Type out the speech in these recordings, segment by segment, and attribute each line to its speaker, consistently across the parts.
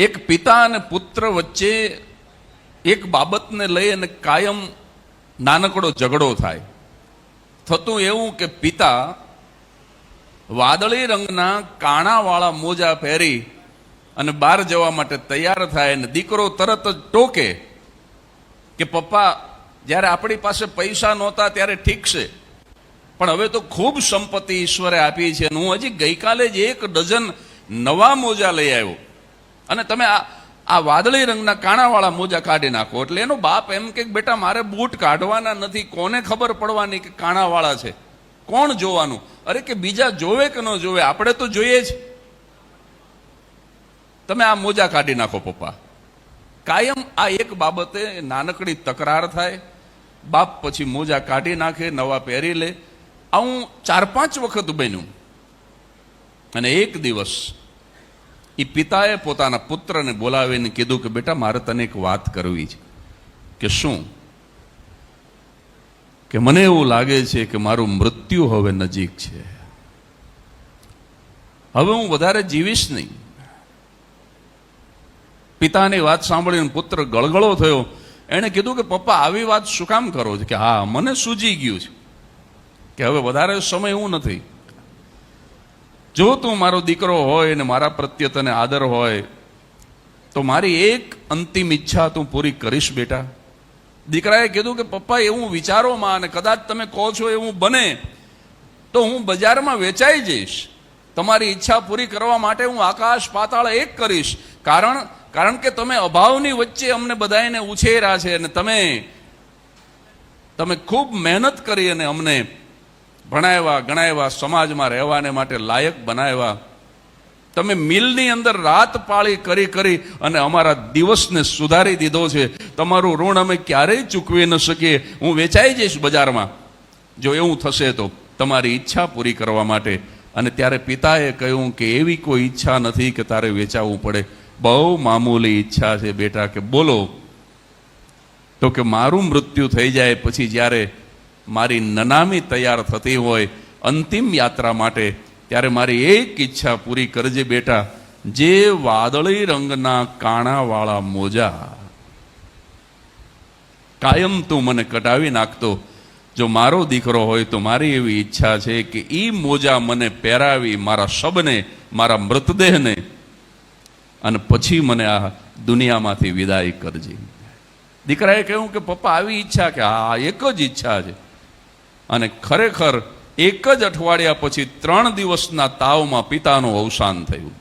Speaker 1: એક પિતા અને પુત્ર વચ્ચે એક બાબતને લઈ અને કાયમ નાનકડો ઝઘડો થાય. થતું એવું કે પિતા વાદળી રંગના કાણાવાળા મોજા પહેરી અને બહાર જવા માટે તૈયાર થાય અને દીકરો તરત જ ટોકે કે, પપ્પા, જ્યારે આપણી પાસે પૈસા નહોતા ત્યારે ઠીક છે. પણ હવે તો ખૂબ સંપત્તિ ઈશ્વરે આપી છે અને હું હજી ગઈકાલે જ એક ડઝન નવા મોજા લઈ આવ્યો. અને તમે આ આ વાદળી રંગના કાણાવાળા મોજા કાઢી નાખો. એટલે એનો બાપ એમ કે, બેટા, મારે બૂટ કાઢવાના નથી. કોને ખબર પડવાની કે કાણાવાળા છે? કોણ જોવાનું? અરે કે બીજા જોવે કે ન જોવે? આપણે તો જોઈએ જ. તમે આ મોજા કાઢી નાખો, પપ્પા. કાયમ આ એક બાબતે નાનકડી તકરાર થાય. બાપ પછી મોજા કાઢી નાખે, નવા પહેરી લે. આવું ચાર પાંચ વખત બન્યું. અને એક દિવસ એ પિતાએ પોતાના પુત્રને બોલાવીને કીધું કે, બેટા, મારે તને એક વાત કરવી છે કે શું? કે મને એવું લાગે છે કે મારું મૃત્યુ હવે નજીક છે. હવે હું વધારે જીવીશ નહીં. પિતાની વાત સાંભળીને પુત્ર ગળગળો થયો. એણે કીધું કે, પપ્પા, આવી વાત શું કામ કરો છો? કે, હા, મને સૂજી ગયું છે કે હવે વધારે સમય હું નથી. જો તું મારો દીકરો હોય ને મારા પ્રત્યે તને આદર હોય, તો મારી એક અંતિમ ઈચ્છા તું પૂરી કરીશ બેટા. દીકરાએ કીધું કે, પપ્પા એવું વિચારો માં અને કદાચ તમે કહો છો એવું બને, તો હું બજારમાં વેચાઈ જઈશ. તમારી ઈચ્છા પૂરી કરવા માટે હું આકાશ પાતાળ એક કરીશ. કારણ કારણ કે તમે અભાવની વચ્ચે અમને બધાને ઉછેર્યા છે અને તમે તમે ખૂબ મહેનત કરી અને અમને ભણાવ્યા ગણાવ્યા સમાજમાં રહેવાને માટે લાયક બનાવ્યા તમે મિલની અંદર રાત પાળી કરી કરી અને અમારા દિવસને સુધારી દીધો છે. તમારું ઋણ અમે ક્યારેય ચૂકવી ન શકીએ. હું વેચાઈ જઈશ બજારમાં. જો એવું થશે તો તમારી ઈચ્છા પૂરી કરવા માટે. અને ત્યારે પિતાએ કહ્યું કે એવી કોઈ ઈચ્છા નથી કે તારે વેચાવવું પડે. બહુ મામૂલી ઈચ્છા છે બેટા કે બોલો. તો કે મારું મૃત્યુ થઈ જાય પછી જ્યારે મારી નનામી તૈયાર થતી હોય અંતિમ યાત્રા માટે, ત્યારે મારી એક ઈચ્છા પૂરી કરજે બેટા, જે વાદળી રંગના કાણાવાળા મોજા. કાયમ તું મને કઢાવી નાખતો. જો મારો દીકરો હોય તો મારી એવી ઈચ્છા છે કે એ મોજા મને પહેરાવી મારા શબને, મારા મૃતદેહને, અને પછી મને આ દુનિયામાંથી વિદાય કરજે. દીકરાએ કહ્યું કે પપ્પા, આવી ઈચ્છા કે હા એક જ ઈચ્છા છે. અને ખરેખર એક જ અઠવાડિયા પછી ત્રણ દિવસના તાવમાં પિતાનું અવસાન થયું.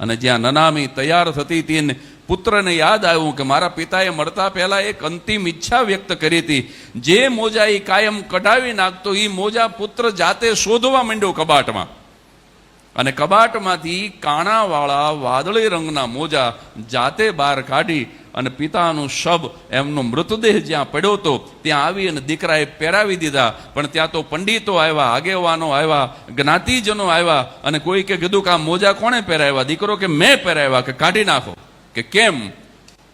Speaker 1: અને જ્યાં નનામી તૈયાર થતી હતી ને પુત્રને યાદ આવ્યું કે મારા પિતાએ મળતા પહેલાં એક અંતિમ ઈચ્છા વ્યક્ત કરી હતી, જે મોજા એ કાયમ કઢાવી નાખતો એ મોજા પુત્ર જાતે શોધવા માંડ્યો કબાટમાં. અને કબાટમાંથી કાણાવાળા વાદળી રંગના મોજા જાતે બહાર કાઢી અને પિતાનું શબ એમનો મૃતદેહ જ્યાં પડ્યો હતો, ત્યાં આવી અને દીકરાએ પહેરાવી દીધા. પણ ત્યાં તો પંડિતો આવ્યા, આગેવાનો આવ્યા, જ્ઞાતિજનો આવ્યા અને કોઈ કે કીધું કે આ મોજા કોણે પહેરાવ્યા? દીકરો કે મેં પહેરાવ્યા કે કાઢી નાખો. કે કેમ?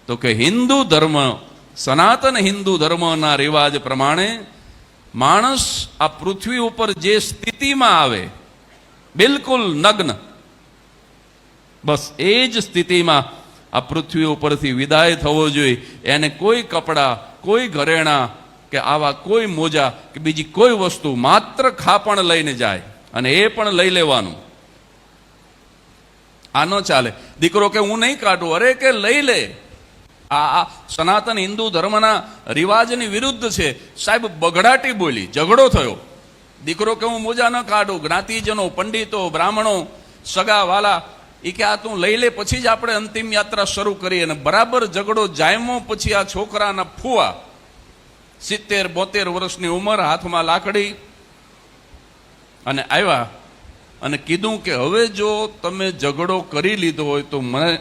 Speaker 1: તો કે હિન્દુ ધર્મ, સનાતન હિન્દુ ધર્મના રિવાજ પ્રમાણે માણસ આ પૃથ્વી ઉપર જે સ્થિતિમાં આવે, બિલકુલ નગ્ન. બસ એ જ સ્થિતિમાં આ પૃથ્વી ઉપરથી વિદાય થવો જોઈએ. એને કોઈ કપડાં, કોઈ ઘરેણા કે આવા કોઈ મોજા કે બીજી કોઈ વસ્તુ માત્ર ખાપણ લઈને જાય અને એ પણ લઈ લેવાનું. આ ન ચાલે. દીકરો કે હું નહીં કાઢું, અરે કે લઈ લે. આ સનાતન હિન્દુ ધર્મના રિવાજની વિરુદ્ધ છે. સાહેબ, બગડાટી બોલી, ઝઘડો થયો. દીકરો કે હું મોજા ન કાઢું, જ્ઞાતિજનો, પંડિતો, બ્રાહ્મણો, સગા વાલા એ કે આ તું લઈ લે, પછી જ આપણે અંતિમ યાત્રા શરૂ કરી અને બરાબર ઝઘડો જાયમો પછી આ છોકરાના ફુવા સિત્તેર, બોતેર વર્ષની ઉંમર, હાથમાં લાકડી. અને આવ્યા અને કીધું કે, હવે જો તમે ઝઘડો કરી લીધો હોય તો મને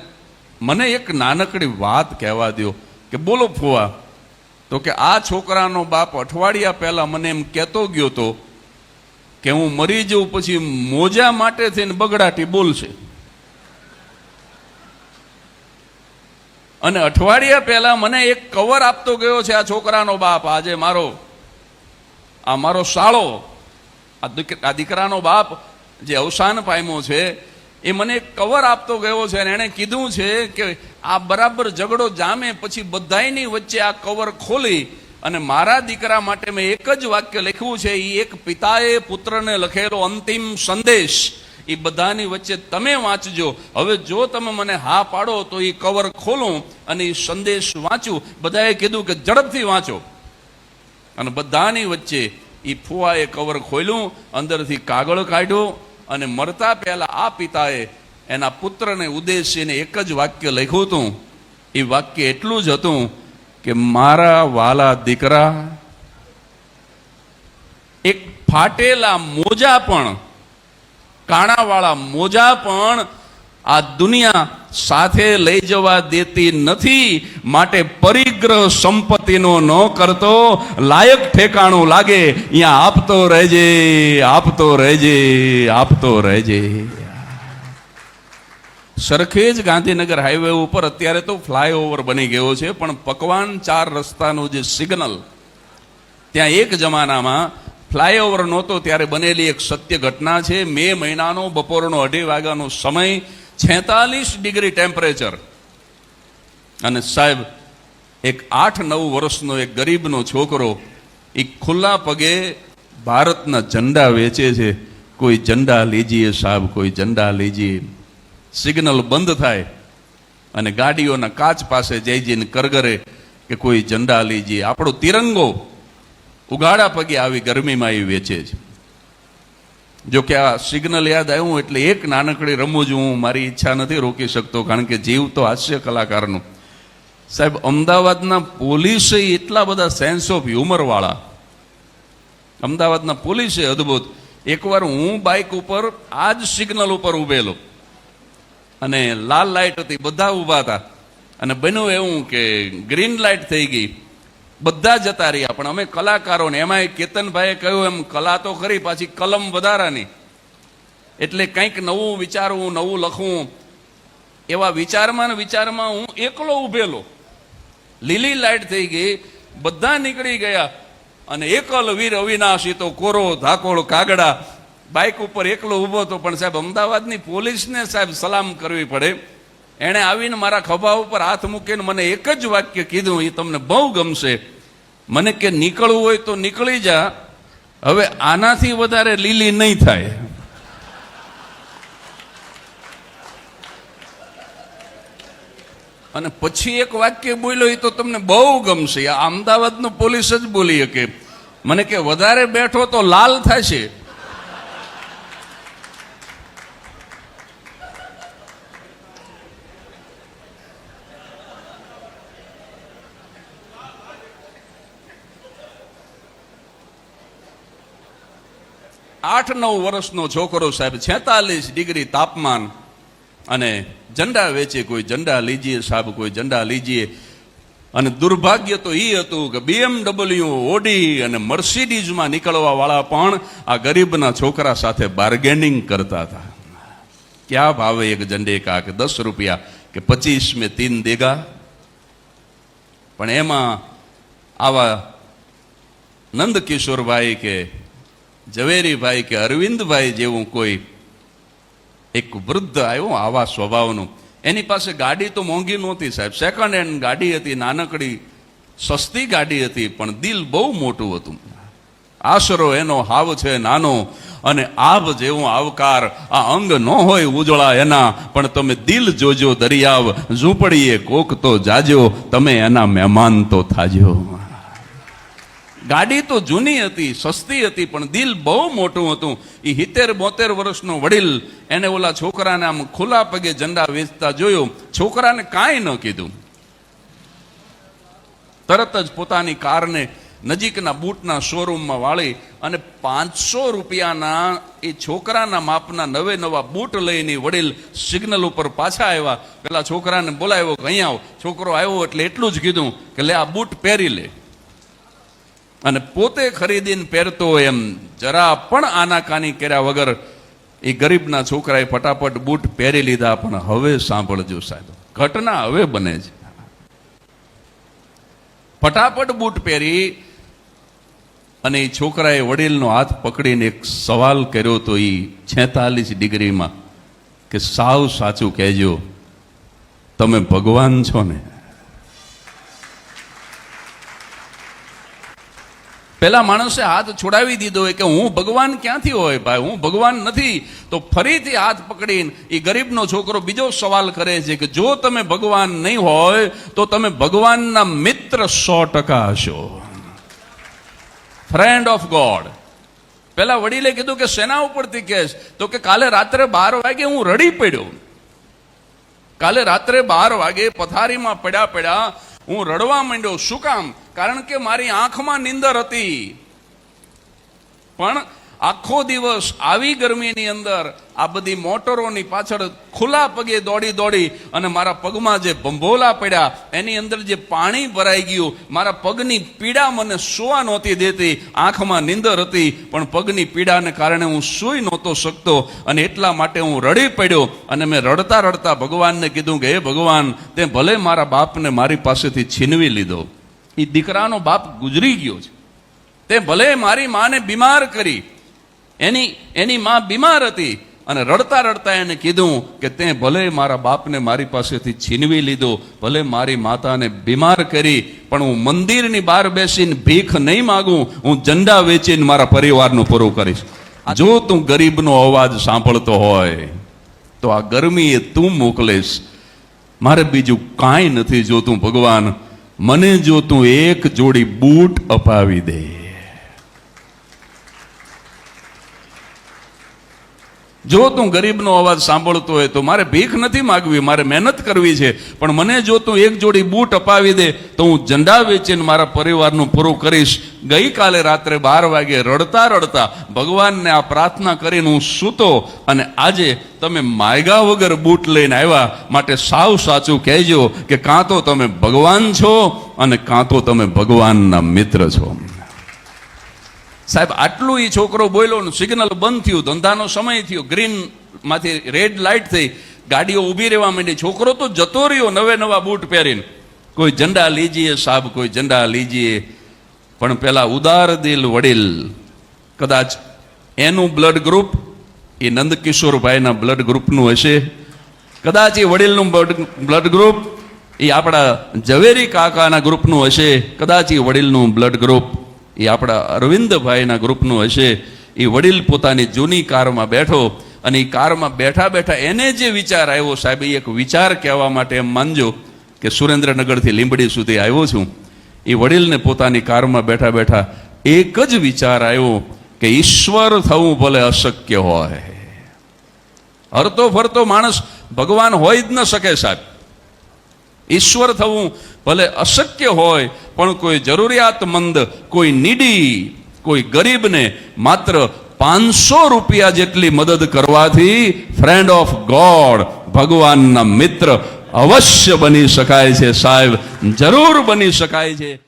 Speaker 1: મને એક નાનકડી વાત કહેવા દો કે બોલો ફુવા. તો કે, આ છોકરાનો બાપ અઠવાડિયા પહેલા મને એમ કહેતો ગયો તો કે હું મરી જઉં પછી મોજા માટે થઈને બગડાટી બોલશે. અને અઠવાડિયા પહેલા મને એક કવર આપતો ગયો છે આ છોકરાનો બાપ, આજે મારો, આ મારો સાળો, આ દીકરા દીકરાનો બાપ જે અવસાન પામ્યો છે, એ મને એક કવર આપતો ગયો છે અને એણે કીધું છે કે આ બરાબર ઝઘડો જામે પછી બધાયની વચ્ચે આ કવર ખોલી અને મારા દીકરા માટે મેં એક જ વાક્ય લખ્યું છે એ એક પિતાએ પુત્રને લખેલો અંતિમ સંદેશ. એ બધાની વચ્ચે તમે વાંચજો. હવે જો તમે મને હા પાડો તો એ કવર ખોલું અને એ સંદેશ વાંચું. બધાએ કીધું કે ઝડપથી વાંચો. અને બધાની વચ્ચે એ ફુવાએ કવર ખોલ્યું, અંદરથી કાગળ કાઢ્યો અને મરતા પહેલા આ પિતાએ એના પુત્રને ઉદ્દેશીને એક જ વાક્ય લખ્યું હતું. એ વાક્ય એટલું જ હતું કે, મારા વાલા દીકરા, એક ફાટેલા મોજા પણ કાણાવાળા મોજા પણ આ દુનિયા સાથે લઈ જવા દેતી નથી, માટે પરિગ્રહ સંપત્તિનો ન કરતો, લાયક ઠેકાણું લાગે અહીંયા આપતો રહેજે આપતો રહેજે આપતો રહેજે. સરખેજ ગાંધીનગર હાઈવે ઉપર અત્યારે તો ફ્લાયઓવર બની ગયો છે, પણ પકવાન ચાર રસ્તાનું જે સિગ્નલ ત્યાં એક જમાનામાં ફ્લાયઓવર નહોતો, ત્યારે બનેલી એક સત્ય ઘટના છે. મે મહિનાનો, બપોરનો અઢી વાગ્યાનો સમય, છેતાલીસ ડિગ્રી ટેમ્પરેચર. અને સાહેબ, એક આઠ નવ વર્ષનો એક ગરીબનો છોકરો એ ખુલ્લા પગે ભારતના ઝંડા વેચે છે. કોઈ ઝંડા લીજીએ સાહેબ, કોઈ ઝંડા લીજીએ. સિગ્નલ બંધ થાય અને ગાડીઓના કાચ પાસે જઈ જઈને કરગરે કે કોઈ ઝંડા લીજીએ. આપણો તિરંગો ઉગાડા પગે આવી ગરમીમાં એ વેચે છે. જો કે આ સિગ્નલ યાદ આવ્યું એટલે એક નાનકડી રમૂજ હું મારી ઈચ્છા નથી રોકી શકતો, કારણ કે જીવ તો હાસ્ય કલાકારનું. સાહેબ, અમદાવાદના પોલીસે એટલા બધા સેન્સ ઓફ હ્યુમરવાળા અમદાવાદના પોલીસે અદ્ભુત. એકવાર હું બાઇક ઉપર આ જ સિગ્નલ ઉપર ઉભેલો. અને લાલ લાઇટ હતી, બધા ઊભા હતા. અને બન્યું એવું કે ગ્રીન લાઇટ થઈ ગઈ. બધા જતા રહ્યા. પણ અમે કલાકારોને, એમાંય કેતનભાઈએ કહ્યું, એમ કલા તો ખરી, પાછી કલમ વધારાની. એટલે કંઈક નવું વિચારવું, નવું લખવું. એવા વિચારમાં ને વિચારમાં હું એકલો ઉભેલો. લીલી લાઈટ થઈ ગઈ, બધા નીકળી ગયા. અને એકલ વીર અવિનાશી તો કોરો, ધાકોળ, કાગડા. બાઇક ઉપર એકલો ઊભો હતો, પણ સાહેબ, અમદાવાદની પોલીસને સાહેબ સલામ કરવી પડે. એણે આવીને મારા ખભા ઉપર હાથ મૂકીને મને એક જ વાક્ય કીધું એ તમને બહુ ગમશે. મને કે, નીકળવું હોય તો નીકળી જા. હવે આનાથી વધારે લીલી નહીં થાય. અને પછી એક વાક્ય બોલ્યો એ તો તમને બહુ ગમશે. આ અમદાવાદનો પોલીસ જ બોલી શકે. મને કે, વધારે બેઠો તો લાલ થશે. આઠ નવ વર્ષનો છોકરો સાહેબ છેતાલીસ ડિગ્રી તાપમાન અને ઝંડા વેચે કોઈ ઝંડા લીજીએ સાહેબ, કોઈ ઝંડા લીજીએ. અને દુર્ભાગ્ય તો એ હતું કે બીએમડબલ્યુ ઓડી અને મર્સિડીઝમાં નીકળવા વાળા પણ આ ગરીબના છોકરા સાથે બાર્ગેનિંગ કરતા હતા. ક્યાં ભાવે એક ઝંડે કા કે દસ રૂપિયા કે પચીસ મેં તીન દેગા? પણ એમાં આવા નંદકિશોરભાઈ કે ઝવેરીભાઈ કે અરવિંદભાઈ જેવું કોઈ એક વૃદ્ધ આવ્યો, આવા સ્વભાવનું. એની પાસે ગાડી તો મોંઘી નહોતી સાહેબ. સેકન્ડ હેન્ડ ગાડી હતી, નાનકડી, સસ્તી ગાડી હતી, પણ દિલ બહુ મોટું હતું. આશરો એનો, હાવ છે નાનો, અને આભ જેવો આવકાર. આ અંગ ન હોય ઉજળા એના, પણ તમે દિલ જોજો દરિયાવ. ઝૂંપડીએ કોક તો જાજો, તમે એના મહેમાન તો થાજો. ગાડી તો જૂની હતી, સસ્તી હતી, પણ દિલ બહુ મોટું હતું. એ હિતેર બોતેર વર્ષનો વડીલ એને ઓલા છોકરાને આમ ખુલ્લા પગે ઝંડા વેચતા જોયો. છોકરાને કાંઈ ન કીધું. તરત જ પોતાની કારને નજીકના બૂટના શોરૂમમાં વાળી અને પાંચસો રૂપિયાના એ છોકરાના માપના નવે નવા બૂટ લઈને વડીલ સિગ્નલ ઉપર પાછા આવ્યા. પેલા છોકરાને બોલાવ્યો કે અહીંયા આવો. છોકરો આવ્યો એટલે એટલું જ કીધું કે, લે, આ બૂટ પહેરી લે. અને પોતે ખરીદીને પહેરતો એમ, જરા પણ આનાકાની કર્યા વગર એ ગરીબના છોકરાએ ફટાફટ બૂટ પહેરી લીધા. પણ હવે સાંભળજો સાહેબ, ઘટના હવે બને છે. ફટાફટ બૂટ પહેરી અને એ છોકરાએ વડીલનો હાથ પકડીને એક સવાલ કર્યો તો એ છેતાલીસ ડિગ્રીમાં કે સાવ સાચું કહેજો, તમે ભગવાન છો ને. પેલા માણસે હાથ છોડાવી દીધો હોય કે હું ભગવાન ક્યાંથી હોય ભાઈ? હું ભગવાન નથી. તો ફરીથી હાથ પકડીને એ ગરીબનો છોકરો બીજો સવાલ કરે છે કે જો તમે ભગવાન નહીં હોય, તો તમે ભગવાનના મિત્ર સો ટકા હશો. ફ્રેન્ડ ઓફ ગોડ પેલા વડીલે કીધું કે સેના ઉપરથી કેસ. તો કે કાલે રાત્રે બાર વાગે હું રડી પડ્યો. કાલે રાત્રે બાર વાગે પથારીમાં પડ્યા પડ્યા હું રડવા માંડ્યો. શું કામ? કારણ કે મારી આંખમાં નીંદર હતી. પણ આખો દિવસ આવી ગરમીની અંદર આ બધી મોટરોની પાછળ ખુલ્લા પગે દોડી દોડી અને મારા પગમાં જે ભંભોલા પડ્યા, એની અંદર જે પાણી ભરાઈ ગયું, મારા પગની પીડા મને સુવા નહોતી દેતી, આંખમાં નીંદર હતી, પણ પગની પીડાને કારણે હું સૂઈ નહોતો શકતો અને એટલા માટે હું રડી પડ્યો અને મેં રડતા રડતા ભગવાનને કીધું કે, હે ભગવાન, તે ભલે મારા બાપને મારી પાસેથી છીનવી લીધો. એ દીકરાનો બાપ ગુજરી ગયો છે. તે ભલે મારી માને બીમાર કરી એની એની માં બીમાર હતી અને રડતા રડતા એને કીધું કે તે ભલે મારા બાપને મારી પાસેથી છીનવી લીધો ભલે મારી માતાને બીમાર કરી પણ હું મંદિરની બહાર બેસીને ભીખ નહીં માગું હું ઝંડા વેચીને મારા પરિવારનું પૂરું કરીશ. જો તું ગરીબનો અવાજ સાંભળતો હોય તો આ ગરમીએ તું મોકલીશ. મારે બીજું કાંઈ નથી જોતું ભગવાન. મને જો તું એક જોડી બૂટ અપાવી દે. જો તું ગરીબનો અવાજ સાંભળતો હોય તો મારે ભીખ નથી માગવી, મારે મહેનત કરવી છે. પણ મને જો તું એક જોડી બૂટ અપાવી દે, તો હું ઝંડા વેચીને મારા પરિવારનું પૂરું કરીશ. ગઈકાલે રાત્રે બાર વાગે રડતા રડતા ભગવાનને આ પ્રાર્થના કરીને હું સૂતો અને આજે તમે માયગા વગર બૂટ લઈને આવ્યા માટે સાવ સાચું કહેજો કે કાં તો તમે ભગવાન છો અને કાં તો તમે ભગવાનના મિત્ર છો. સાહેબ, આટલું એ છોકરો બોલ્યો સિગ્નલ બંધ થયું, ધંધાનો સમય થયો ગ્રીનમાંથી રેડ લાઇટ થઈ, ગાડીઓ ઊભી રહેવા માંડી. છોકરો તો જતો રહ્યો નવે નવા બૂટ પહેરીને. કોઈ ઝંડા લીજીએ સાહેબ કોઈ ઝંડા લીજીએ. પણ પેલા ઉદાર દિલ વડીલ, કદાચ એનું બ્લડ ગ્રુપ એ નંદકિશોરભાઈના બ્લડ ગ્રુપનું હશે. કદાચ એ વડીલનું બ્લડ ગ્રુપ એ આપણા ઝવેરી કાકાના ગ્રુપનું હશે. કદાચ એ વડીલનું બ્લડ ગ્રુપ એ આપણા અરવિંદભાઈના ગ્રુપનું હશે. એ વડીલ પોતાની જૂની કારમાં બેઠો અને એ કારમાં બેઠા બેઠા એને જે વિચાર આવ્યો સાહેબ, એ એક વિચાર કહેવા માટે એમ માનજો કે સુરેન્દ્રનગરથી લીંબડી સુધી આવ્યો છું. એ વડીલને પોતાની કારમાં બેઠા બેઠા એક જ વિચાર આવ્યો કે ઈશ્વર થવું ભલે અશક્ય હોય. હરતો ફરતો માણસ ભગવાન હોય જ ન શકે સાહેબ. ઈશ્વર થવું ભલે અશક્ય હોય, પણ કોઈ જરૂરિયાતમંદ, કોઈ નીડી, કોઈ ગરીબને માત્ર પાંચસો રૂપિયા જેટલી મદદ કરવાથી ફ્રેન્ડ ઓફ ગોડ ભગવાનના મિત્ર અવશ્ય બની શકાય છે સાહેબ. જરૂર બની શકાય છે.